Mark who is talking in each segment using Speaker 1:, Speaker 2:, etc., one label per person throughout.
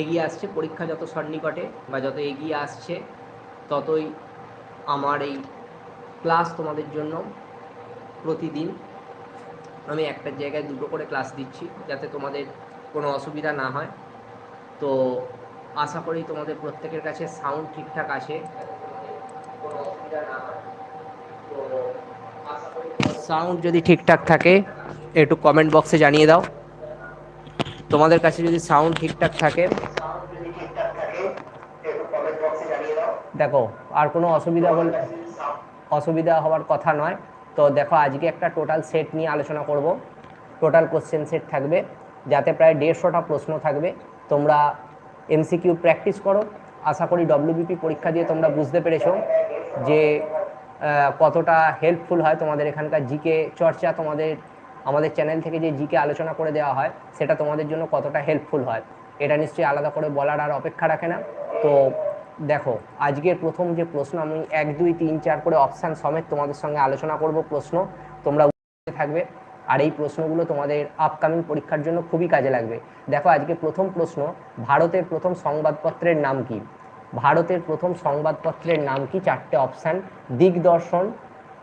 Speaker 1: এগিয়ে আসছে, পরীক্ষা যত সন্নিকটে বা যত এগিয়ে আসছে, ততই আমার এই ক্লাস তোমাদের জন্য প্রতিদিন। আমি একটা জায়গায় দুটো করে ক্লাস দিচ্ছি যাতে তোমাদের কোনো অসুবিধা না হয়। তো আশা করি তোমাদের প্রত্যেকের কাছে সাউন্ড ঠিকঠাক তো সাউন্ড যদি ঠিকঠাক থাকে, একটু কমেন্ট বক্সে জানিয়ে দাও। তোমাদের কাছে যদি সাউন্ড ঠিকঠাক থাকে। দেখো, আর কোনো অসুবিধা বল, অসুবিধা হওয়ার কথা নয়। তো দেখো, আজকে একটা টোটাল সেট নিয়ে আলোচনা করব। টোটাল কোশ্চেন সেট থাকবে, যাতে প্রায় দেড়শোটা প্রশ্ন থাকবে। তোমরা এমসিকিউ প্র্যাকটিস করো। আশা করি ডব্লিউবিপি পরীক্ষা দিয়ে তোমরা বুঝতে পেরেছ যে কতটা হেল্পফুল হয় তোমাদের এখানকার জিকে চর্চা, তোমাদের আমাদের চ্যানেল থেকে যে জিকে আলোচনা করে দেওয়া হয়, সেটা তোমাদের জন্য কতটা হেল্পফুল হয়? এটা নিশ্চয়ই আলাদা করে বলার আর অপেক্ষা রাখে না। তো দেখো, আজকের প্রথম যে প্রশ্ন, আমি এক, দুই, তিন, চার করে অপশান সমেত তোমাদের সঙ্গে আলোচনা করব প্রশ্ন। তোমরা থাকবে। আর এই প্রশ্নগুলো তোমাদের আপকামিং পরীক্ষার জন্য খুবই কাজে লাগবে। দেখো, আজকে প্রথম প্রশ্ন, ভারতের প্রথম সংবাদপত্রের নাম কি? ভারতের প্রথম সংবাদপত্রের নাম কি? চারটে অপশান দিগদর্শন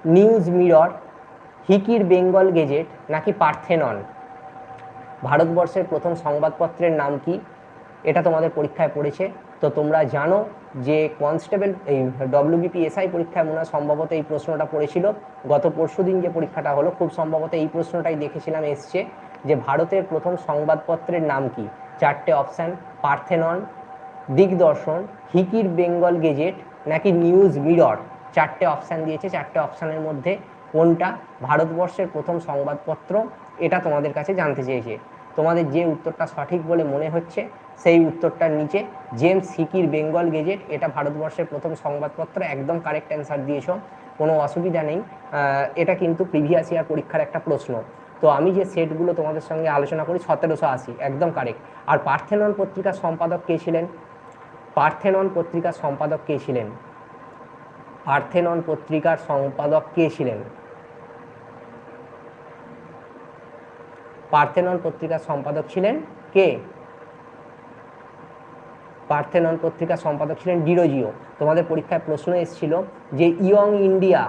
Speaker 1: নিউজ মিরর হিকির বেঙ্গল গেজেট নাকি পার্থেনন? ভারতবর্ষের প্রথম সংবাদপত্রের নাম কি? এটা তোমাদের পরীক্ষায় পড়েছে। তো তোমরা জানো যে কনস্টেবল, এই ডব্লিউবিপি এসআই পরীক্ষায় মনে হয় সম্ভবত এই প্রশ্নটা পড়েছিল। গত পরশুদিন যে পরীক্ষাটা হলো, খুব সম্ভবত এই প্রশ্নটাই দেখেছিলাম এসছে যে ভারতের প্রথম সংবাদপত্রের নাম কি? চারটে অপশান, পার্থেনন, দিগদর্শন, হিকির বেঙ্গল গেজেট নাকি নিউজ মিরর? চারটে অপশান দিয়েছে, চারটে অপশানের মধ্যে কোনটা? ভারতবর্ষের প্রথম সংবাদপত্র, এটা তোমাদের কাছে জানতে চেয়েছে। তোমাদের যে উত্তরটা সঠিক বলে মনে হচ্ছে, সেই উত্তরটার নিচে জেমস হিকির বেঙ্গল গেজেট, এটা ভারতবর্ষের প্রথম সংবাদপত্র, একদম কারেক্ট অ্যান্সার দিয়েছ। কোনো অসুবিধা নেই। এটা কিন্তু প্রিভিয়াস ইয়ার পরীক্ষার একটা প্রশ্ন। তো আমি যে সেটগুলো তোমাদের সঙ্গে আলোচনা করি, সতেরোশো আশি, একদম কারেক্ট আর পার্থেনন পত্রিকার সম্পাদক কে ছিলেন? পার্থেনন পত্রিকার সম্পাদক কে ছিলেন? পার্থেনন পত্রিকার সম্পাদক কে ছিলেন? পার্থেনন পত্রিকার সম্পাদক ছিলেন কে? পার্থেনন পত্রিকার সম্পাদক ছিলেন ডিরোজিও। তোমাদের পরীক্ষায় প্রশ্ন এসেছিল যে ইয়ং ইন্ডিয়া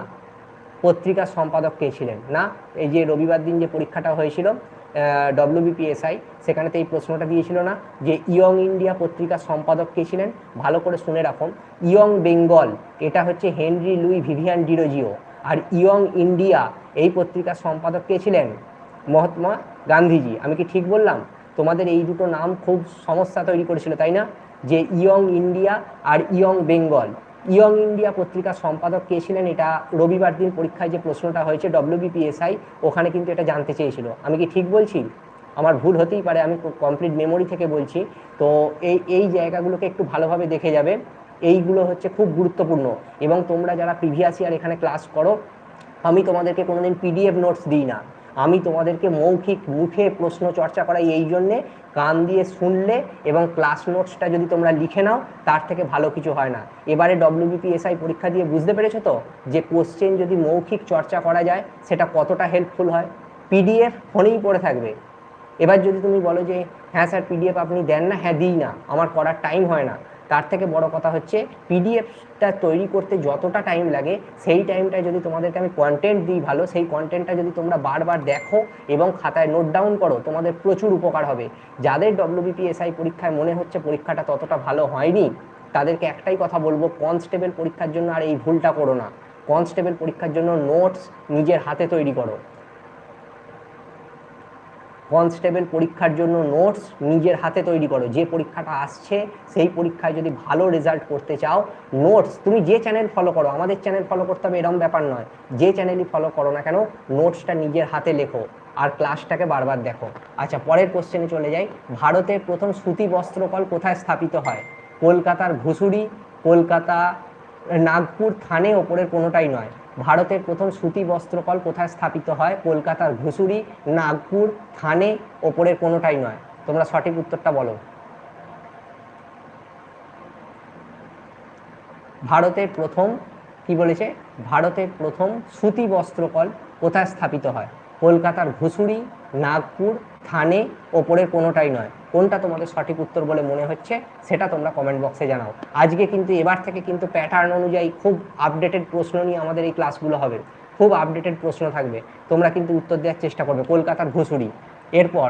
Speaker 1: পত্রিকার সম্পাদক কে ছিলেন? না, এই যে রবিবার দিন যে পরীক্ষাটা হয়েছিল ডব্লিউবিপিএসআই সেখানেতে এই প্রশ্নটা দিয়েছিল না যে ইয়ং ইন্ডিয়া পত্রিকার সম্পাদক কে ছিলেন? ভালো করে শুনে রাখুন। ইয়ং বেঙ্গল, এটা হচ্ছে হেনরি লুই ভিভিয়ান ডিরোজিও। আর ইয়ং ইন্ডিয়া, এই পত্রিকার সম্পাদক কে ছিলেন? মহাত্মা গান্ধীজি, আমি কি ঠিক বললাম? তোমাদের এই দুটো নাম খুব সমস্যা তৈরি করেছিল, তাই না? যে ইয়ং ইন্ডিয়া আর ইয়ং বেঙ্গল। ইয়ং ইন্ডিয়া পত্রিকার সম্পাদক কে ছিলেন? এটা রবিবার দিন পরীক্ষায় যে প্রশ্নটা হয়েছে ডব্লিউবিপিএসআই ওখানে কিন্তু এটা জানতে চেয়েছিল। আমি কি ঠিক বলছি? আমার ভুল হতেই পারে, আমি কমপ্লিট মেমোরি থেকে বলছি। তো এই এই জায়গাগুলোকে একটু ভালোভাবে দেখে যাবে। এইগুলো হচ্ছে খুব গুরুত্বপূর্ণ। এবং তোমরা যারা প্রিভিয়াস ইয়ার এখানে ক্লাস করো, আমি তোমাদেরকে কোনোদিন পিডিএফ নোটস দিই না। আমি তোমাদেরকে মৌখিক মুখে প্রশ্ন চর্চা করাই এই জন্যে। কান দিয়ে শুনলে এবং ক্লাস নোটসটা যদি তোমরা লিখে নাও, তার থেকে ভালো কিছু হয় না। এবারে ডব্লিউবিপিএসআই পরীক্ষা দিয়ে বুঝতে পেরেছ তো? যে কোশ্চেন যদি মৌখিক চর্চা করা যায়, সেটা কতটা হেল্পফুল হয়? পিডিএফ ফোনেই পড়ে থাকবে। এবার যদি তুমি বলো যে হ্যাঁ স্যার পিডিএফ আপনি দেন না? হ্যাঁ দিই না। আমার করার টাইম হয় না। তার থেকে বড় কথা হচ্ছে পিডিএফটা তৈরি করতে যতটা টাইম লাগে, সেই টাইমটায় যদি তোমাদেরকে আমি কন্টেন্ট দিই ভালো, সেই কন্টেন্টটা যদি তোমরা বারবার দেখো এবং খাতায় নোট ডাউন করো, তোমাদের প্রচুর উপকার হবে। যাদের ডব্লিউবিপিএসআই পরীক্ষায় মনে হচ্ছে পরীক্ষাটা ততটা ভালো হয়নি, তাদেরকে একটাই কথা বলব কনস্টেবল পরীক্ষার জন্য আর এই ভুলটা করো না। কনস্টেবল পরীক্ষার জন্য নোটস নিজের হাতে তৈরি করো। কনস্টেবল পরীক্ষার জন্য নোটস নিজের হাতে তৈরি করো। যে পরীক্ষাটা আসছে, সেই পরীক্ষায় যদি ভালো রেজাল্ট করতে চাও, নোটস, তুমি যে চ্যানেল ফলো করো, আমাদের চ্যানেল ফলো করতে হবে এরম ব্যাপার নয়। যে চ্যানেলই ফলো করো না কেন, নোটসটা নিজের হাতে লেখো আর ক্লাসটাকে বারবার দেখো। আচ্ছা পরের কোশ্চেনে চলে যাই। ভারতের প্রথম সুতি বস্ত্রকল কোথায় স্থাপিত হয়? কলকাতার ঘুষুরি কলকাতা, নাগপুর থানে, ওপরের কোনোটাই নয়। ভারতের প্রথম সুতি বস্ত্রকল কোথায় স্থাপিত হয়? কলকাতার ঘুষুরি, নাগপুর, থানে, ওপরের কোনোটাই নয়। তোমরা সঠিক উত্তরটা বলো। ভারতের প্রথম, কি বলেছে? ভারতের প্রথম সুতি বস্ত্রকল কোথায় স্থাপিত হয়? কলকাতার ঘুষুরি, নাগপুর, থানে, ওপরের কোনোটাই নয়। কোনটা তোমাদের সঠিক উত্তর বলে মনে হচ্ছে সেটা তোমরা কমেন্ট বক্সে জানাও। আজকে কিন্তু এবার থেকে কিন্তু প্যাটার্ন অনুযায়ী খুব আপডেটেড প্রশ্ন নিয়ে আমাদের এই ক্লাসগুলো হবে। খুব আপডেটেড প্রশ্ন থাকবে। তোমরা কিন্তু উত্তর দেওয়ার চেষ্টা করবে কলকাতার ঘুষুরি এরপর,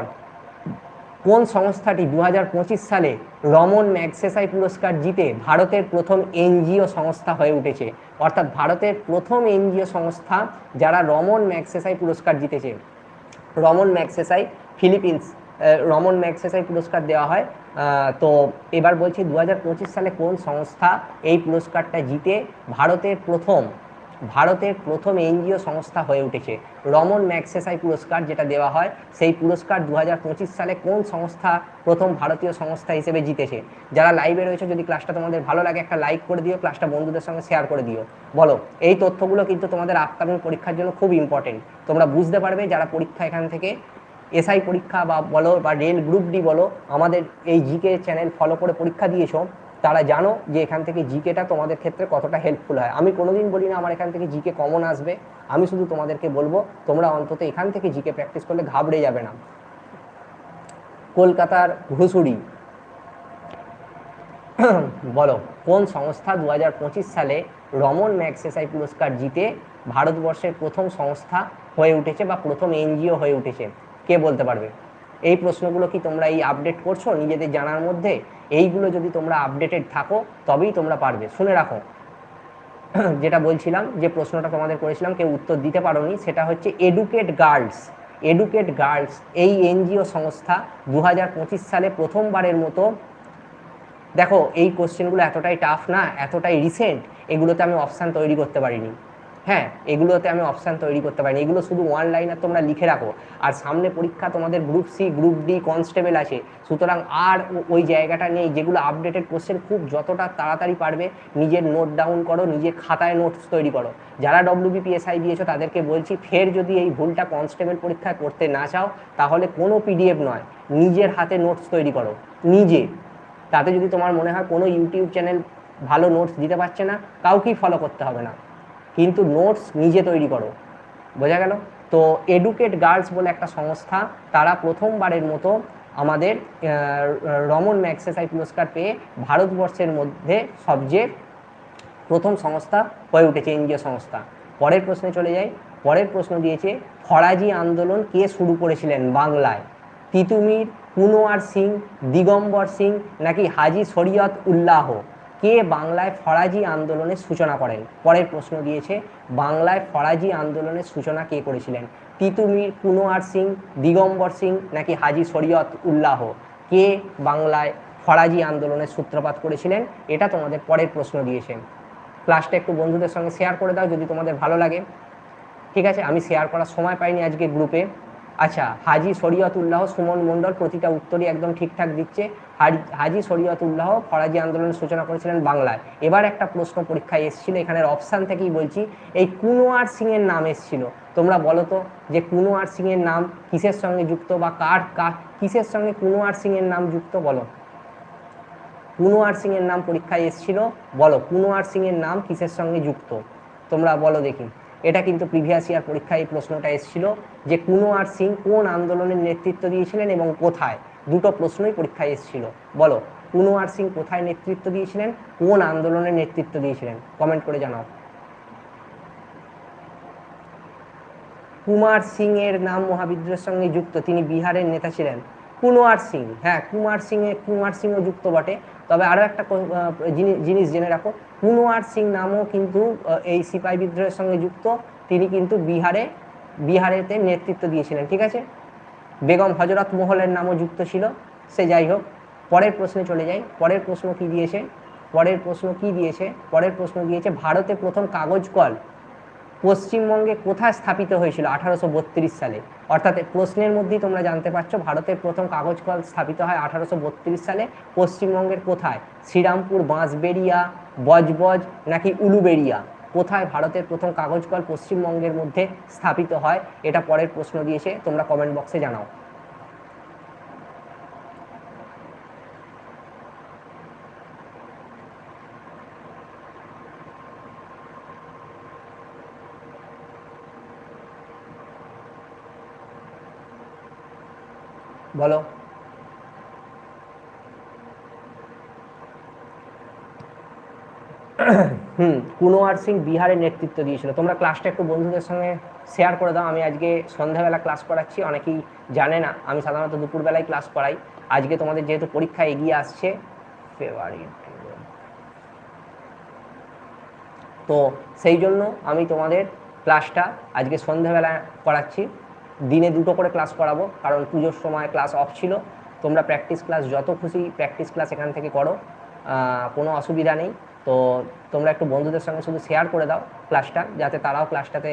Speaker 1: কোন সংস্থাটি দু হাজার পঁচিশ সালে রমন ম্যাগসেসাই পুরস্কার জিতে ভারতের প্রথম এনজিও সংস্থা হয়ে উঠেছে? অর্থাৎ ভারতের প্রথম এনজিও সংস্থা যারা রমন ম্যাগসেসাই পুরস্কার জিতেছে। Raman Magsaysay Philippines. Raman Magsaysay পুরস্কার দেওয়া হয়। তো এবার বলছি দু হাজার পঁচিশ সালে কোন সংস্থা এই পুরস্কারটা জিতে ভারতের প্রথম ভারতের প্রথম এনজিও সংস্থা হয়ে উঠেছে। রমন ম্যাক্সেসাই পুরস্কার যেটা দেওয়া হয়, সেই পুরস্কার দু হাজার পঁচিশ সালে কোন সংস্থা প্রথম ভারতীয় সংস্থা হিসেবে জিতেছে? যারা লাইভে রয়েছে, যদি ক্লাসটা তোমাদের ভালো লাগে, একটা লাইক করে দিও ক্লাসটা বন্ধুদের সঙ্গে শেয়ার করে দিও। বলো, এই তথ্যগুলো কিন্তু তোমাদের আপকামিং পরীক্ষার জন্য খুব ইম্পর্টেন্ট তোমরা বুঝতে পারবে, যারা পরীক্ষা এখান থেকে এসআই পরীক্ষা বা বলো বা রেল গ্রুপ ডি বলো, আমাদের এই জিকে চ্যানেল ফলো করে পরীক্ষা দিয়েছ, তারা জানো যে এখান থেকে জিকেটা তোমাদের ক্ষেত্রে কতটা হেল্পফুল হয়। আমি কোনোদিন বলি না আমার এখান থেকে জিকে কমন আসবে, আমি শুধু তোমাদেরকে বলব, তোমরা অন্তত এখান থেকে জিকে প্র্যাকটিস করলে ঘাবড়ে যাবে না। কলকাতার ঘুষুরি বলো, কোন সংস্থা দু হাজার পঁচিশ সালে রমন ম্যাক্স ম্যাক্সেসাই পুরস্কার জিতে ভারতবর্ষের প্রথম সংস্থা হয়ে উঠেছে বা প্রথম এনজিও হয়ে উঠেছে? কে বলতে পারবে? এই প্রশ্নগুলো কি তোমরা এই আপডেট করছ? নিজেদের জানার মধ্যে এইগুলো যদি তোমরা আপডেটেড থাকো, তবেই তোমরা পারবে। শুনে রাখো। যেটা বলছিলাম, যে প্রশ্নটা তোমাদের করেছিলাম, কেউ উত্তর দিতে পারোনি, সেটা হচ্ছে এডুকেট গার্লস এডুকেট গার্লস এই এনজিও সংস্থা দু হাজার পঁচিশ সালে প্রথমবারের মতো, দেখো, এই কোশ্চেনগুলো এতটাই টাফ না, এতটাই রিসেন্ট এগুলোতে আমি অপশান তৈরি করতে পারিনি। হ্যাঁ এগুলোতে আমি অপশান তৈরি করতে পারিনি। এগুলো শুধু ওয়ান লাইনার তোমরা লিখে রাখো। আর সামনে পরীক্ষা তোমাদের group C group D constable আছে। সুতরাং আর ওই জায়গাটা নেই যেগুলো আপডেটেড কোশ্চেন খুব যতটা তাড়াতাড়ি পারবে, নিজের নোট ডাউন করো, নিজের খাতায় নোটস তৈরি করো। যারা ডব্লিউবিপিএসআই দিয়েছ, তাদেরকে বলছি, ফের যদি এই ভুলটা কনস্টেবল পরীক্ষায় করতে না চাও, তাহলে কোনো পিডিএফ নয়। নিজের হাতে নোটস তৈরি করো। নিজে। তাতে যদি তোমার মনে হয় কোনো ইউটিউব চ্যানেল ভালো নোটস দিতে পারছে না, কাউকেই ফলো করতে হবে না। কিন্তু নোটস নিজে তৈরি করো। বোঝা গেল? তো এডুকেট গার্লস বলে একটা সংস্থা, তারা প্রথমবারের মতো আমাদের রমন ম্যাক্সেসাই পুরস্কার পেয়ে ভারতবর্ষের মধ্যে সবচেয়ে প্রথম সংস্থা হয়ে উঠেছে এনজিও সংস্থা। পরের প্রশ্নে চলে যাই। পরের প্রশ্ন দিয়েছে, ফরাজি আন্দোলন কে শুরু করেছিলেন বাংলায়? তিতুমির কুনোয়ার সিং, দিগম্বর সিং, নাকি হাজি শরিয়ত উল্লাহ? কে বাংলায় ফরাজি আন্দোলনের সূচনা করেন? পরের প্রশ্ন দিয়েছে, বাংলায় ফরাজি আন্দোলনের সূচনা কে করেছিলেন? তিতুমির কুনোয়ার সিং, দিগম্বর সিং নাকি হাজি শরিয়ত উল্লাহ? কে বাংলায় ফরাজি আন্দোলনের সূত্রপাত করেছিলেন? এটা তোমাদের পরের প্রশ্ন দিয়েছেন ক্লাসটা একটু বন্ধুদের সঙ্গে শেয়ার করে দাও যদি তোমাদের ভালো লাগে। ঠিক আছে, আমি শেয়ার করার সময় পাইনি আজকে গ্রুপে আচ্ছা হাজি শরিয়তুল্লাহ সুমন মণ্ডল প্রতিটা উত্তরই একদম ঠিকঠাক দিচ্ছে। হাজি শরিয়তুল্লাহ ফরাজি আন্দোলনের সূচনা করেছিলেন বাংলায়। এবার একটা প্রশ্ন পরীক্ষায় এসেছিল, এখানের অপশান থেকেই বলছি, এই কুনোয়ার সিংয়ের নাম এসেছিল। তোমরা বলো তো, যে কুনোয়ার সিংয়ের নাম কিসের সঙ্গে যুক্ত বা কার কার, কিসের সঙ্গে কুনোয়ার সিংয়ের নাম যুক্ত বলো? কুনোয়ার সিংয়ের নাম পরীক্ষায় এসেছিল, বলো, কুনোয়ার সিংয়ের নাম কিসের সঙ্গে যুক্ত? তোমরা বলো দেখি। এটা কিন্তু প্রিভিয়াস ইয়ার পরীক্ষায় এই প্রশ্নটা এসেছিল, যে কুনোয়ার সিং কোন আন্দোলনের নেতৃত্ব দিয়েছিলেন এবং কোথায়? দুটো প্রশ্নই পরীক্ষায় এসেছিল। বলো কুনোয়ার সিং কোথায় নেতৃত্ব দিয়েছিলেন? কোন আন্দোলনের নেতৃত্ব দিয়েছিলেন? কমেন্ট করে জানাও। কুমার সিং এর নাম মহাবিদ্রোহের সঙ্গে যুক্ত, তিনি বিহারের নেতা ছিলেন। কুনোয়ার সিং হ্যাঁ কুমার সিং এ কুমার সিংও যুক্ত বটে। তবে আরও একটা জিনিস জেনে রাখো। কুনোয়ার সিং নামও কিন্তু এই সিপাহী বিদ্রোহের সঙ্গে যুক্ত। তিনি কিন্তু বিহারে, বিহারেতে নেতৃত্ব দিয়েছিলেন, ঠিক আছে? বেগম হজরত মহলের নামও যুক্ত ছিল। সে যাই হোক, পরের প্রশ্নে চলে যাই। পরের প্রশ্ন কি দিয়েছে? পরের প্রশ্ন কি দিয়েছে? পরের প্রশ্ন দিয়েছে, ভারতে প্রথম কাগজ কল পশ্চিমবঙ্গে কোথায় স্থাপিত হয়েছিল? আঠারোশো বত্রিশ সালে। অর্থাৎ প্রশ্নের মধ্যেই তোমরা জানতে পারছ ভারতের প্রথম কাগজ কল স্থাপিত হয় আঠারোশো বত্রিশ সালে। পশ্চিমবঙ্গের কোথায়? শ্রীরামপুর, বাঁশবেড়িয়া, বজবজ, নাকি উলুবেড়িয়া? কোথায় ভারতের প্রথম কাগজ কল পশ্চিমবঙ্গের মধ্যে স্থাপিত হয়, এটা পরের প্রশ্ন দিয়েছে, তোমরা কমেন্ট বক্সে জানাও। বলো। হুম কুনোয়ার সিং বিহারের নেতৃত্ব দিয়েছিল। তোমরা ক্লাসটা একটু বন্ধুদের সঙ্গে শেয়ার করে দাও। আমি আজকে সন্ধ্যাবেলা ক্লাস করাচ্ছি, অনেকেই জানে না। আমি সাধারণত দুপুরবেলায় ক্লাস করাই। আজকে তোমাদের যেহেতু পরীক্ষা এগিয়ে আসছে ফেভারিট তো সেই জন্য আমি তোমাদের ক্লাসটা আজকে সন্ধ্যাবেলা করাচ্ছি। দিনে দুটো করে ক্লাস করাবো, কারণ পুজোর সময় ক্লাস অফ ছিল। তোমরা প্র্যাকটিস ক্লাস যত খুশি প্র্যাকটিস ক্লাস এখান থেকে করো। কোনো অসুবিধা নেই। তো তোমরা একটু বন্ধুদের সঙ্গে শুধু শেয়ার করে দাও ক্লাসটা যাতে তারাও ক্লাসটাতে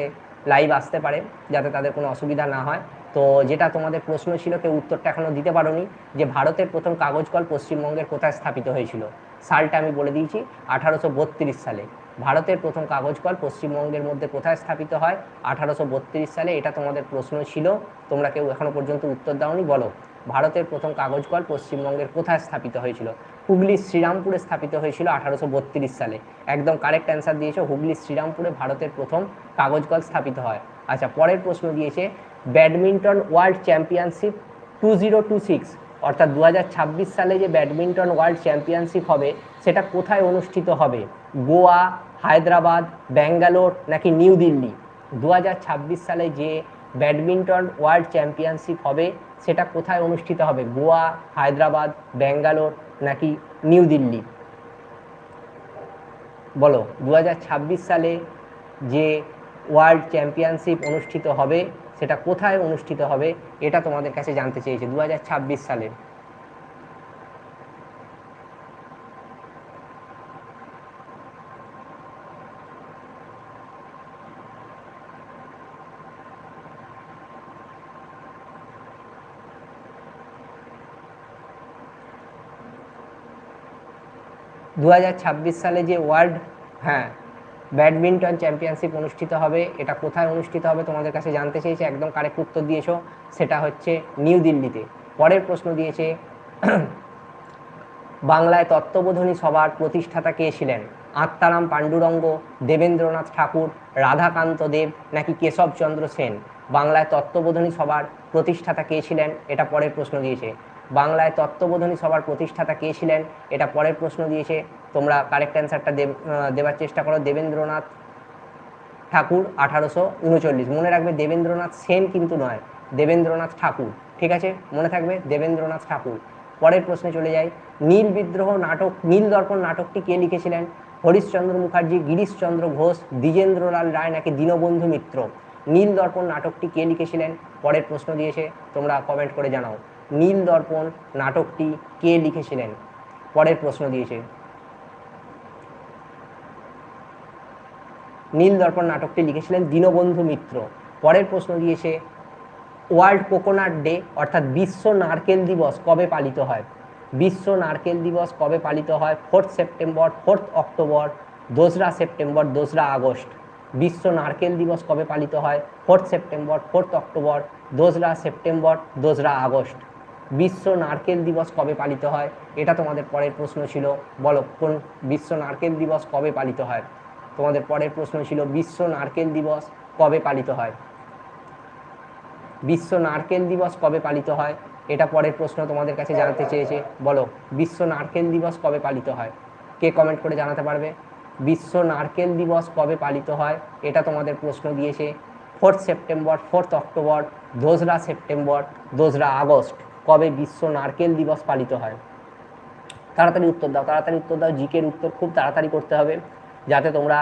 Speaker 1: লাইভ আসতে পারে, যাতে তাদের কোনো অসুবিধা না হয়। তো যেটা তোমাদের প্রশ্ন ছিল, কেউ উত্তরটা এখনও দিতে পারোনি, যে ভারতের প্রথম কাগজ কল পশ্চিমবঙ্গের কোথায় স্থাপিত হয়েছিল? সালটা আমি বলে দিয়েছি, আঠারোশো বত্রিশ সালে। ভারতের প্রথম কাগজ কল পশ্চিমবঙ্গের মধ্যে কোথায় স্থাপিত হয়? আঠারোশো বত্রিশ সালে এটা তোমাদের প্রশ্ন ছিল। তোমরা কেউ এখনও পর্যন্ত উত্তর দাওনি, বলো। ভারতের প্রথম কাগজ কল পশ্চিমবঙ্গের কোথায় স্থাপিত হয়েছিল? হুগলির শ্রীরামপুরে স্থাপিত হয়েছিল আঠারোশো বত্রিশ সালে। একদম কারেক্ট অ্যান্সার দিয়েছে হুগলির শ্রীরামপুরে ভারতের প্রথম কাগজ কল স্থাপিত হয়। আচ্ছা পরের প্রশ্ন দিয়েছে, badminton world championship two zero two six অর্থাৎ দু হাজার ছাব্বিশ সালে যে ব্যাডমিন্টন ওয়ার্ল্ড চ্যাম্পিয়নশিপ হবে, সেটা কোথায় অনুষ্ঠিত হবে? গোয়া, হায়দ্রাবাদ, ব্যাঙ্গালোর নাকি নিউ দিল্লি? দু হাজার ছাব্বিশ সালে যে ব্যাডমিন্টন ওয়ার্ল্ড চ্যাম্পিয়নশিপ হবে, সেটা কোথায় অনুষ্ঠিত হবে? গোয়া, হায়দ্রাবাদ, ব্যাঙ্গালোর নাকি নিউ দিল্লি? বলো দু হাজার ছাব্বিশ সালে যে ওয়ার্ল্ড চ্যাম্পিয়নশিপ অনুষ্ঠিত হবে সেটা কোথায় অনুষ্ঠিত হবে, এটা তোমাদের কাছে জানতে চেয়েছে দু হাজার ছাব্বিশ সালে দু সালে যে ওয়ার্ল্ড হ্যাঁ ব্যাডমিন্টন চ্যাম্পিয়নশিপ অনুষ্ঠিত হবে, এটা কোথায় অনুষ্ঠিত হবে তোমাদের কাছে জানতে চেয়েছে, একদম কারেক্ট উত্তর দিয়েছ, সেটা হচ্ছে নিউ দিল্লিতে। পরের প্রশ্ন দিয়েছে, বাংলায় তত্ত্ববোধনী সভার প্রতিষ্ঠাতা কে ছিলেন? আত্মারাম পাণ্ডুরঙ্গ, দেবেন্দ্রনাথ ঠাকুর, রাধাকান্ত দেব, নাকি কেশবচন্দ্র সেন? বাংলায় তত্ত্ববোধনী সভার প্রতিষ্ঠাতা কে ছিলেন? এটা পরের প্রশ্ন দিয়েছে। বাংলায় তত্ত্ববোধনী সভার প্রতিষ্ঠাতা কে ছিলেন? এটা পরের প্রশ্ন দিয়েছে। তোমরা কারেক্ট অ্যান্সারটা দেবার চেষ্টা করো। দেবেন্দ্রনাথ ঠাকুর আঠারোশো উনচল্লিশ। মনে রাখবে দেবেন্দ্রনাথ সেন কিন্তু নয়। দেবেন্দ্রনাথ ঠাকুর, ঠিক আছে? মনে থাকবে দেবেন্দ্রনাথ ঠাকুর। পরের প্রশ্নে চলে যাই। নীল বিদ্রোহ নাটক, নীল দর্পণ নাটকটি কে লিখেছিলেন? হরিশচন্দ্র মুখার্জি, গিরিশচন্দ্র ঘোষ, দ্বিজেন্দ্রলাল রায় নাকি দীনবন্ধু মিত্র? নীল দর্পণ নাটকটি কে লিখেছিলেন? পরের প্রশ্ন দিয়েছে। তোমরা কমেন্ট করে জানাও। নীল দর্পণ নাটকটি কে লিখেছিলেন? পরের প্রশ্ন দিয়েছে। নীল দর্পণ নাটকটি লিখেছিলেন দীনবন্ধু মিত্র। পরের প্রশ্ন দিয়েছে, ওয়ার্ল্ড কোকোনাট ডে, অর্থাৎ বিশ্ব নারকেল দিবস কবে পালিত হয়? বিশ্ব নারকেল দিবস কবে পালিত হয়? ফোর্থ সেপ্টেম্বর, ফোর্থ অক্টোবর, দোসরা সেপ্টেম্বর, দোসরা আগস্ট। বিশ্ব নারকেল দিবস কবে পালিত হয়? ফোর্থ সেপ্টেম্বর, ফোর্থ অক্টোবর, দোসরা সেপ্টেম্বর, দোসরা আগস্ট। বিশ্ব নারকেল দিবস কবে পালিত হয়? এটা তোমাদের পরের প্রশ্ন ছিল। বলো, কোন বিশ্ব নারকেল দিবস কবে পালিত হয়? তোমাদের পরের প্রশ্ন ছিল, বিশ্ব নারকেল দিবস কবে পালিত হয়? বিশ্ব নারকেল দিবস কবে পালিত হয়? এটা পরের প্রশ্ন তোমাদের কাছে জানাতে চেয়েছে। বলো, বিশ্ব নারকেল দিবস কবে পালিত হয়? কে কমেন্ট করে জানাতে পারবে? বিশ্ব নারকেল দিবস কবে পালিত হয়? এটা তোমাদের প্রশ্ন দিয়েছে। ফোর্থ সেপ্টেম্বর ফোর্থ অক্টোবর দোসরা সেপ্টেম্বর দোসরা আগস্ট কবে বিশ্ব নারকেল দিবস পালিত হয়? তাড়াতাড়ি উত্তর দাও, তাড়াতাড়ি উত্তর দাও, জিকের উত্তর খুব তাড়াতাড়ি করতে হবে, যাতে তোমরা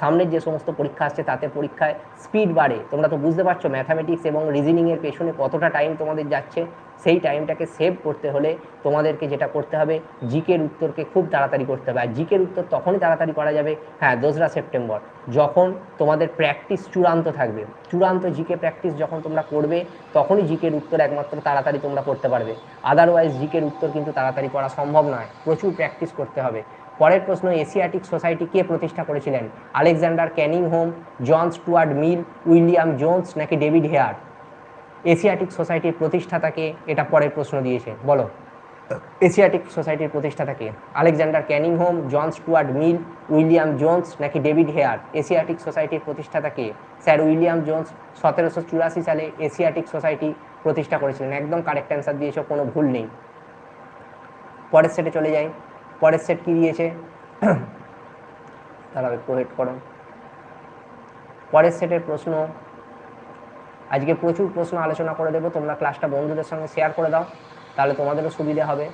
Speaker 1: সামনের যে সমস্ত পরীক্ষা আসছে, তাতে পরীক্ষায় স্পিড বাড়ে। তোমরা তো বুঝতে পারছ ম্যাথামেটিক্স এবং রিজনিংয়ের পেছনে কতটা টাইম তোমাদের যাচ্ছে। সেই টাইমটাকে সেভ করতে হলে তোমাদেরকে যেটা করতে হবে জিকের উত্তরকে খুব তাড়াতাড়ি করতে হবে। আর জিকের উত্তর তখনই তাড়াতাড়ি করা যাবে হ্যাঁ দোসরা সেপ্টেম্বর। যখন তোমাদের প্র্যাকটিস চূড়ান্ত থাকবে। চূড়ান্ত জিকে প্র্যাকটিস যখন তোমরা করবে, তখনই জিকের উত্তর একমাত্র তাড়াতাড়ি তোমরা করতে পারবে। আদারওয়াইজ জিকের উত্তর কিন্তু তাড়াতাড়ি করা সম্ভব নয়। প্রচুর প্র্যাকটিস করতে হবে। পরের প্রশ্ন, এশিয়াটিক সোসাইটি কে প্রতিষ্ঠা করেছিলেন? Alexander Cunningham, John Stuart Mill, William Jones নাকি ডেভিড হেয়ার? এশিয়াটিক সোসাইটির প্রতিষ্ঠাতাকে এটা পরের প্রশ্ন দিয়েছে। বলো। এশিয়াটিক সোসাইটির প্রতিষ্ঠাতাকে Alexander Cunningham, John Stuart Mill, William Jones নাকি ডেভিড হেয়ার? এশিয়াটিক সোসাইটির প্রতিষ্ঠাতাকে স্যার উইলিয়াম জোন্স সতেরোশো চুরাশি সালে এশিয়াটিক সোসাইটি প্রতিষ্ঠা করেছিলেন। একদম কারেক্ট অ্যান্সার দিয়েছ, কোনো ভুল নেই। পরের সেটে চলে যাই। পরের সেট কী দিয়েছে? তারা একটু ওয়েট করো। পরের সেটের প্রশ্ন। আজকে প্রচুর প্রশ্ন আলোচনা করে দেবো। তোমরা ক্লাসটা বন্ধুদের সঙ্গে শেয়ার করে দাও। তাহলে তোমাদেরও সুবিধা হবে।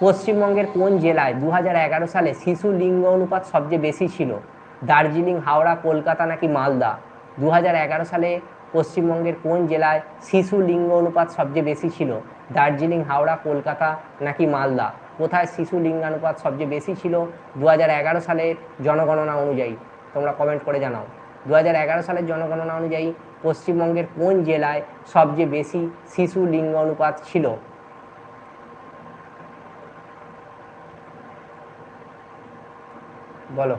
Speaker 1: পশ্চিমবঙ্গের কোন জেলায় দু হাজার এগারো সালে শিশু লিঙ্গ অনুপাত সবচেয়ে বেশি ছিল? দার্জিলিং, হাওড়া, কলকাতা নাকি মালদা? দু হাজার এগারো সালে পশ্চিমবঙ্গের কোন জেলায় শিশু লিঙ্গ অনুপাত সবচেয়ে বেশি ছিল? দার্জিলিং, হাওড়া, কলকাতা নাকি মালদা? কোথায় শিশু লিঙ্গানুপাত সবচেয়ে বেশি ছিল? দু হাজার এগারো সালের জনগণনা অনুযায়ী। তোমরা কমেন্ট করে জানাও। দু হাজার এগারো সালের জনগণনা অনুযায়ী পশ্চিমবঙ্গের কোন জেলায় সবচেয়ে বেশি শিশু লিঙ্গ অনুপাত ছিল? বলো।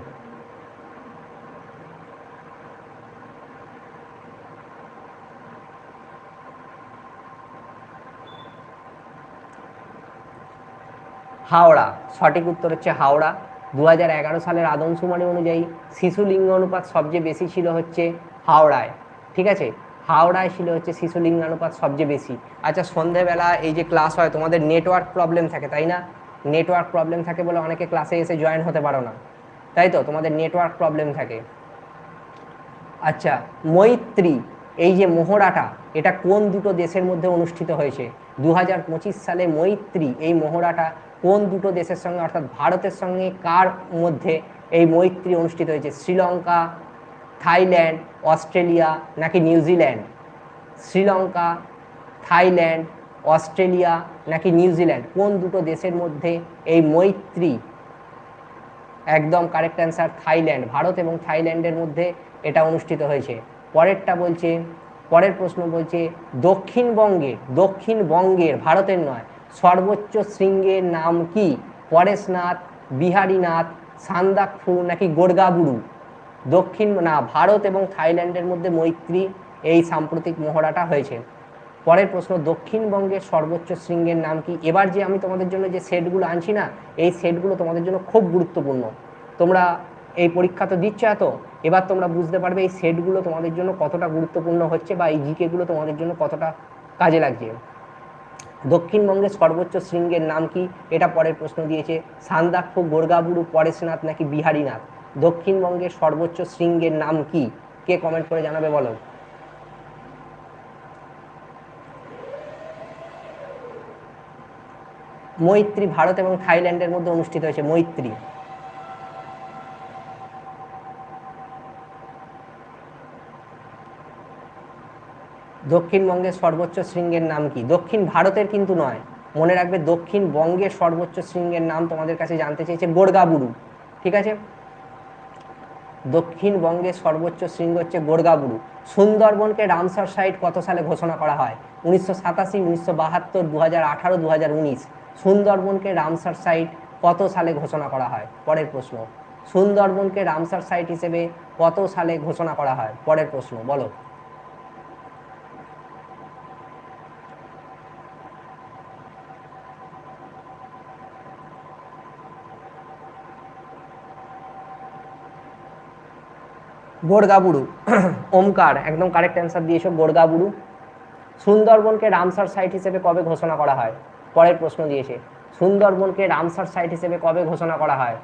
Speaker 1: হাওড়া, সঠিক উত্তর হচ্ছে হাওড়া। দু হাজার এগারো সালের আদমশুমারি অনুযায়ী শিশু লিঙ্গ অনুপাত সবচেয়ে বেশি ছিল হচ্ছে হাওড়ায়। ঠিক আছে? হাওড়ায় ছিল হচ্ছে শিশু লিঙ্গানুপাত সবচেয়ে বেশি। আচ্ছা সন্ধেবেলা এই যে ক্লাস হয়, তোমাদের নেটওয়ার্ক প্রবলেম থাকে, তাই না? নেটওয়ার্ক প্রবলেম থাকে বলে অনেকে ক্লাসে এসে জয়েন হতে পারো না। তাই তো? তোমাদের নেটওয়ার্ক প্রবলেম থাকে। আচ্ছা মৈত্রী, এই যে মহড়াটা, এটা কোন দুটো দেশের মধ্যে অনুষ্ঠিত হয়েছে? দু হাজার পঁচিশ সালে মৈত্রী, এই মহড়াটা কোন দুটো দেশের সঙ্গে, অর্থাৎ ভারতের সঙ্গে কার মধ্যে এই মৈত্রী অনুষ্ঠিত হয়েছে? শ্রীলঙ্কা, থাইল্যান্ড, অস্ট্রেলিয়া নাকি New Zealand? Sri Lanka, Thailand, Australia নাকি নিউজিল্যান্ড? কোন দুটো দেশের মধ্যে এই মৈত্রী? একদম কারেক্ট অ্যান্সার থাইল্যান্ড। ভারত এবং থাইল্যান্ডের মধ্যে এটা অনুষ্ঠিত হয়েছে। পরেরটা বলছে, পরের প্রশ্ন বলছে, দক্ষিণবঙ্গে, দক্ষিণবঙ্গের, ভারতের নয় সর্বোচ্চ শৃঙ্গের নাম কি? পরেশনাথ, বিহারীনাথ, সান্দাকফু নাকি গোর্গাবুরু? দক্ষিণ, না, ভারত এবং থাইল্যান্ডের মধ্যে মৈত্রী এই সাম্প্রতিক মহড়াটা হয়েছে। পরের প্রশ্ন, দক্ষিণবঙ্গের সর্বোচ্চ শৃঙ্গের নাম কি? এবার যে আমি তোমাদের জন্য যে সেটগুলো আনছি না, এই সেটগুলো তোমাদের জন্য খুব গুরুত্বপূর্ণ। তোমরা এই পরীক্ষা তো দিচ্ছ এত, এবার তোমরা বুঝতে পারবে এই সেটগুলো তোমাদের জন্য কতটা গুরুত্বপূর্ণ হচ্ছে বা এই জিকেগুলো তোমাদের জন্য কতটা কাজে লাগছে। দক্ষিণবঙ্গের সর্বোচ্চ শৃঙ্গের নাম কি? এটা পরের প্রশ্ন দিয়েছে সান্দাক্ষ গোর্গাবুরু পরেশনাথ নাকি বিহারীনাথ? দক্ষিণবঙ্গের সর্বোচ্চ শৃঙ্গের নাম কি? কে কমেন্ট করে জানাবে বলো? মৈত্রী, ভারত এবং থাইল্যান্ডের মধ্যে অনুষ্ঠিত হয়েছে মৈত্রী। দক্ষিণবঙ্গের সর্বোচ্চ শৃঙ্গের নাম কি? দক্ষিণ ভারতের কিন্তু নয়। মনে রাখবে দক্ষিণবঙ্গের সর্বোচ্চ শৃঙ্গের নাম তোমাদের কাছে জানতে চেয়েছে গোর্গাবুরু। ঠিক আছে? দক্ষিণবঙ্গের সর্বোচ্চ শৃঙ্গ হচ্ছে গোর্গাবুরু। সুন্দরবনকে রামসার সাইট কত সালে ঘোষণা করা হয়? উনিশশো সাতাশি, উনিশশো বাহাত্তর দু হাজার আঠারো দু হাজার উনিশ। সুন্দরবনকে রামসার সাইট কত সালে ঘোষণা করা হয়? পরের প্রশ্ন। সুন্দরবনকে রামসার সাইট হিসেবে কত সালে ঘোষণা করা হয়? পরের প্রশ্ন, বলো। গোড়গাবুড়ু ওমকার, একদম কারেক্ট অ্যান্সার দিয়েছ গোড়গাবুড়ু সুন্দরবনকে রামসার সাইট হিসেবে কবে ঘোষণা করা হয়? পরের প্রশ্ন দিয়েছে। সুন্দরবনকে রামসার সাইট হিসেবে কবে ঘোষণা করা হয়?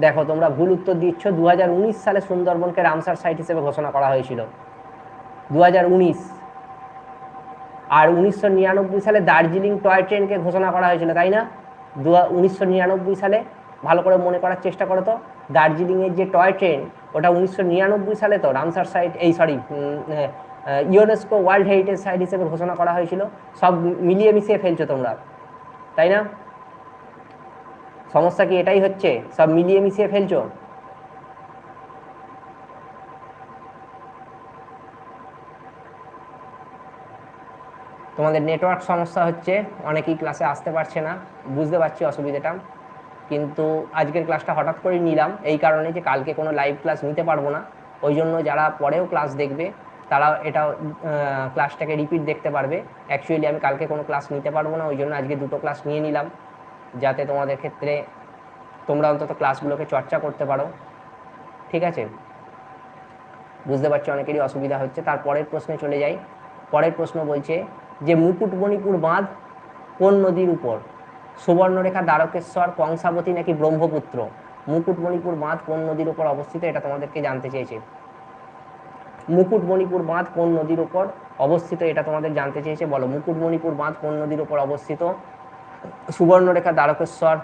Speaker 1: দেখো, তোমরা ভুল উত্তর দিচ্ছ। দু হাজার উনিশ সালে সুন্দরবনকে রামসার সাইট হিসেবে ঘোষণা করা হয়েছিল। দু হাজার উনিশ। আর উনিশশো নিরানব্বই সালে দার্জিলিং টয় ট্রেনকে ঘোষণা করা হয়েছিল, তাই না? দু সালে ভালো করে মনে করার চেষ্টা করো তো। দার্জিলিংয়ের যে টয় ট্রেন, ওটা উনিশশো নিরানব্বই সালে তো রামসার সাইট এই sorry UNESCO world heritage site হিসেবে ঘোষণা করা হয়েছিল। সব মিলিয়ে মিশিয়ে ফেলছো তোমরা। তাই না? সমস্যা কি এটাই হচ্ছে? সব মিলিয়ে মিশিয়ে ফেলছো? তোমাদের নেটওয়ার্ক সমস্যা হচ্ছে, অনেকেই ক্লাসে আসতে পারছে না, বুঝতে পারছি অসুবিধাটা। কিন্তু আজকের ক্লাসটা হঠাৎ করে নিলাম। এই কারণে যে কালকে কোনো লাইভ ক্লাস নিতে পারব না। ওই জন্য যারা পরেও ক্লাস দেখবে, তারা এটা ক্লাসটাকে রিপিট দেখতে পারবে। অ্যাকচুয়ালি আমি কালকে কোনো ক্লাস নিতে পারব না, ওই জন্য আজকে দুটো ক্লাস নিয়ে নিলাম। যাতে তোমাদের ক্ষেত্রে তোমরা অন্তত ক্লাসগুলোকে চর্চা করতে পারো। ঠিক আছে? বুঝতে পারছি অনেকেরই অসুবিধা হচ্ছে। তার পরের প্রশ্নে চলে যাই। পরের প্রশ্ন বলছে যে মুকুটমণিপুর বাঁধ কোন নদীর উপর? সুবর্ণরেখা দ্বারকেশ্বর কংসাবতী নাকি ব্রহ্মপুত্র? মুকুটমণিপুর বাঁধ কোন নদীর উপর অবস্থিত এটা তোমাদেরকে জানতে চেয়েছে। মুকুটমণিপুর বাঁধ কোন নদীর উপর অবস্থিত এটা তোমাদের জানতে চেয়েছে। বলো, মুকুটমণিপুর বাঁধ কোন নদীর উপর অবস্থিত? সুবর্ণরেখা দ্বারকেশ্বর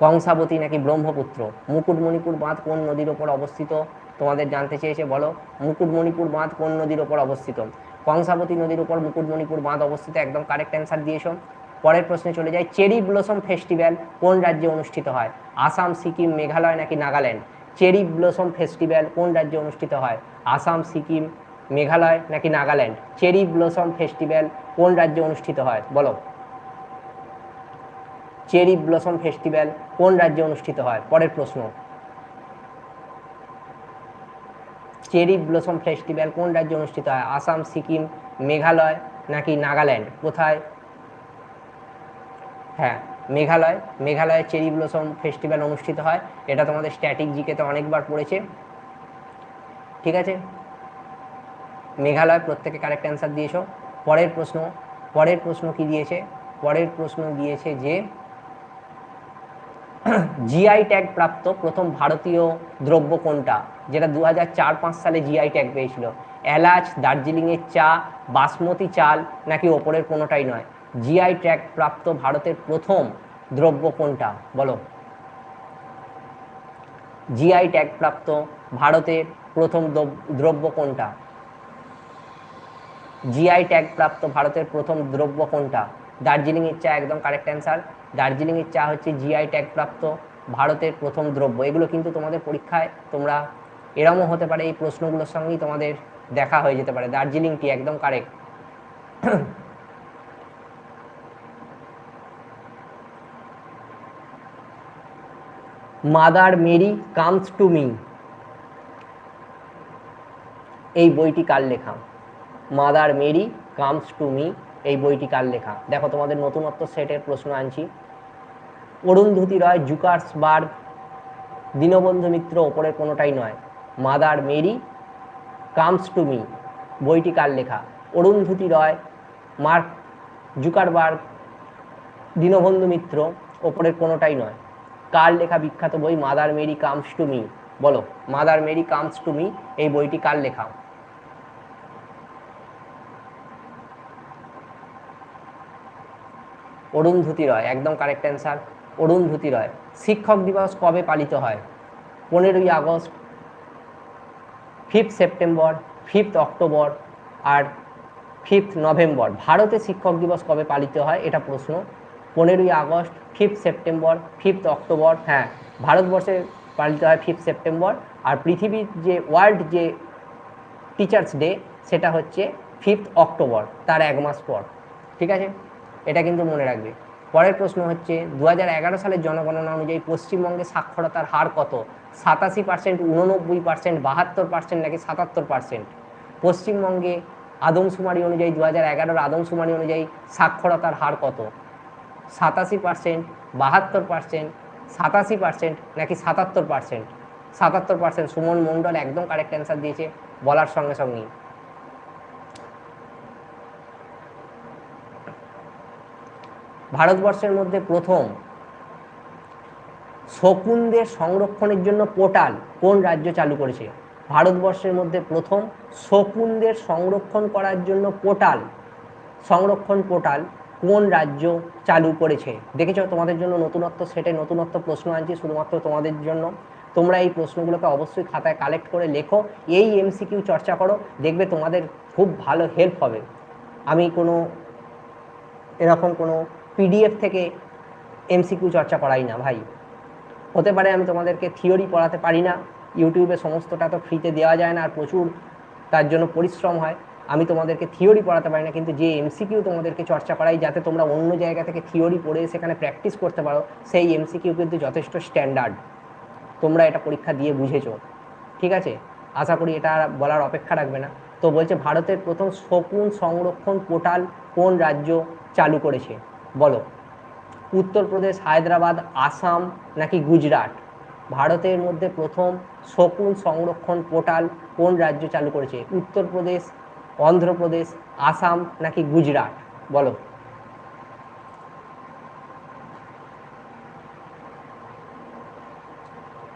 Speaker 1: কংসাবতী নাকি ব্রহ্মপুত্র? মুকুটমণিপুর বাঁধ কোন নদীর ওপর অবস্থিত তোমাদের জানতে চেয়েছে। বলো, মুকুটমণিপুর বাঁধ কোন নদীর ওপর অবস্থিত? কংসাবতী নদীর উপর মুকুটমণিপুর বাঁধ অবস্থিত, একদম কারেক্ট অ্যান্সার দিয়েছ। পরের প্রশ্নে চলে যায় চেরি ব্লসম ফেস্টিভ্যাল কোন রাজ্যে অনুষ্ঠিত হয়? আসাম, সিকিম, মেঘালয় নাকি নাগাল্যান্ড? চেরি ব্লসম ফেস্টিভ্যাল কোন রাজ্যে অনুষ্ঠিত হয়? আসাম, সিকিম, মেঘালয় নাকি নাগাল্যান্ড? চেরি ব্লসম ফেস্টিভ্যাল কোন রাজ্যে অনুষ্ঠিত হয়? বলো। চেরি ব্লসম ফেস্টিভ্যাল কোন রাজ্যে অনুষ্ঠিত হয়? পরের প্রশ্ন। চেরি ব্লসম ফেস্টিভ্যাল কোন রাজ্যে অনুষ্ঠিত হয়? আসাম, সিকিম, মেঘালয় নাকি নাগাল্যান্ড? কোথায়? হ্যাঁ মেঘালয়। মেঘালয়ে চেরি ব্লসম ফেস্টিভ্যাল অনুষ্ঠিত হয়। এটা তোমাদের স্ট্যাটিক জিকেতে অনেকবার পড়েছে। ঠিক আছে? মেঘালয়, প্রত্যেকে কারেক্ট অ্যান্সার দিয়েছ। পরের প্রশ্ন পরের প্রশ্ন কি দিয়েছে? পরের প্রশ্ন দিয়েছে যে জিআই ট্যাগ প্রাপ্ত প্রথম ভারতীয় দ্রব্য কোনটা? যেটা দু হাজার সালে জিআই ট্যাগ পেয়েছিল। এলাচ, দার্জিলিংয়ের চা, বাসমতি চাল নাকি ওপরের কোনোটাই নয়। জিআই ট্যাগ প্রাপ্ত ভারতের প্রথম দ্রব্য কোনটা? বলো। জিআই ট্যাগ প্রাপ্ত ভারতের প্রথম দ্রব্য কোনটা? জিআই ট্যাগ প্রাপ্ত ভারতের প্রথম দ্রব্য কোনটা? দার্জিলিংয়ের চা, একদম কারেক্ট অ্যান্সার দার্জিলিংয়ের চা হচ্ছে জিআই ট্যাগ প্রাপ্ত ভারতের প্রথম দ্রব্য। এগুলো কিন্তু তোমাদের পরীক্ষায় তোমরা এরমও হতে পারে এই প্রশ্নগুলোর সঙ্গেই তোমাদের দেখা হয়ে যেতে পারে। দার্জিলিং টি একদম correct Mother Mary comes to me. এই বইটি কার লেখা? Mother Mary comes to me, এই বইটি কার লেখা? দেখো, তোমাদের নতুনত্ব সেটের প্রশ্ন আনছি। অরুন্ধতী রয় জুকার্সবার্গ, দীনবন্ধু মিত্র ওপরের কোনোটাই নয়। Mother Mary comes to me বইটি কার লেখা। অরুন্ধতী রয়, মার্ক জুকারবার্গ, দীনবন্ধু মিত্র, ওপরের কোনোটাই নয়। কার লেখা বিখ্যাত বই? Mother Mary comes to me. বলো, Mother Mary comes to me, এই বইটি কার লেখা? অরুন্ধতী রয়, একদম কারেক্ট অ্যান্সার অরুন্ধতী রয়, শিক্ষক দিবস কবে পালিত হয়? পনেরোই August fifth September fifth October আর ফিফথ নভেম্বর ভারতে শিক্ষক দিবস কবে পালিত হয়, এটা প্রশ্ন। পনেরোই August fifth September fifth October হ্যাঁ ভারতবর্ষে পালিত হয় ফিফথ সেপ্টেম্বর আর পৃথিবীর যে ওয়ার্ল্ড যে টিচার্স ডে সেটা হচ্ছে ফিফথ অক্টোবর তার এক মাস পর। ঠিক আছে? এটা কিন্তু মনে রাখবে। পরের প্রশ্ন হচ্ছে দু হাজার এগারো সালের জনগণনা অনুযায়ী পশ্চিমবঙ্গে সাক্ষরতার হার কত? সাতাশি পার্সেন্ট উননব্বই পার্সেন্ট বাহাত্তর পার্সেন্ট নাকি সাতাত্তর পার্সেন্ট পশ্চিমবঙ্গে আদমশুমারি অনুযায়ী দু হাজার এগারোর আদমশুমারি অনুযায়ী সাক্ষরতার হার কত? সাতাশি পার্সেন্ট বাহাত্তর পার্সেন্ট সাতাশি পার্সেন্ট নাকি সাতাত্তর পার্সেন্ট সাতাত্তর পার্সেন্ট সুমন মণ্ডল একদম কারেক্ট অ্যান্সার দিয়েছে, বলার সঙ্গে সঙ্গেই। ভারতবর্ষের মধ্যে প্রথম শকুনদের সংরক্ষণের জন্য পোর্টাল কোন রাজ্য চালু করেছে? ভারতবর্ষের মধ্যে প্রথম শকুনদের সংরক্ষণ করার জন্য পোর্টাল, সংরক্ষণ পোর্টাল কোন রাজ্য চালু করেছে? দেখেছ? তোমাদের জন্য নতুনত্ব সেটে নতুনত্ব প্রশ্ন আনছি শুধুমাত্র তোমাদের জন্য। তোমরা এই প্রশ্নগুলোকে অবশ্যই খাতায় কালেক্ট করে লেখো, এই এমসিকিউ চর্চা করো, দেখবে তোমাদের খুব ভালো হেল্প হবে। আমি কোনো এরকম কোনো পিডিএফ থেকে এমসিকিউ চর্চা করাই না, ভাই। হতে পারে আমি তোমাদেরকে থিওরি পড়াতে পারি না ইউটিউবে সমস্তটা তো ফ্রিতে দেওয়া যায় না আর প্রচুর তার জন্য পরিশ্রম হয়। আমি তোমাদেরকে থিওরি পড়াতে পারি না, কিন্তু যে এমসিকিউ তোমাদেরকে চর্চা করাই, যাতে তোমরা অন্য জায়গা থেকে থিওরি পড়ে সেখানে প্র্যাকটিস করতে পারো, সেই এমসিকিউ কিন্তু যথেষ্ট স্ট্যান্ডার্ড তোমরা এটা পরীক্ষা দিয়ে বুঝেছ, ঠিক আছে? আশা করি এটা বলার অপেক্ষা রাখবে না। তো বলছে, ভারতের প্রথম শকুন সংরক্ষণ পোর্টাল কোন রাজ্য চালু করেছে? বলো। উত্তরপ্রদেশ, হায়দ্রাবাদ, আসাম নাকি গুজরাট? ভারতের মধ্যে প্রথম শকুন সংরক্ষণ পোর্টাল কোন রাজ্য চালু করেছে? উত্তরপ্রদেশ, অন্ধ্রপ্রদেশ, আসাম নাকি গুজরাট? বলো।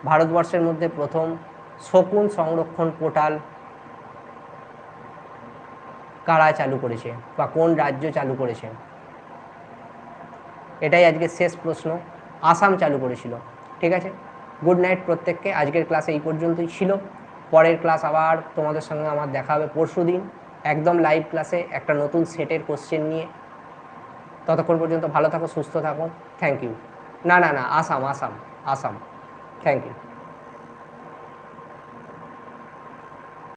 Speaker 1: ভারতবর্ষের মধ্যে প্রথম শকুন সংরক্ষণ পোর্টাল কারা চালু করেছে বা কোন রাজ্য চালু করেছে? এটাই আজকে শেষ প্রশ্ন। আসাম চালু করেছিল, ঠিক আছে? গুড নাইট প্রত্যেককে। আজকের ক্লাসে এই পর্যন্তই ছিল। পরের ক্লাস আবার তোমাদের সঙ্গে আমার দেখা হবে পরশু দিন। একদম লাইভ ক্লাসে একটা নতুন সেটের কোশ্চেন নিয়ে। ততক্ষণ পর্যন্ত ভালো থাকো, সুস্থ থাকো। থ্যাংক ইউ না না না, আসাম আসাম আসাম। Thank you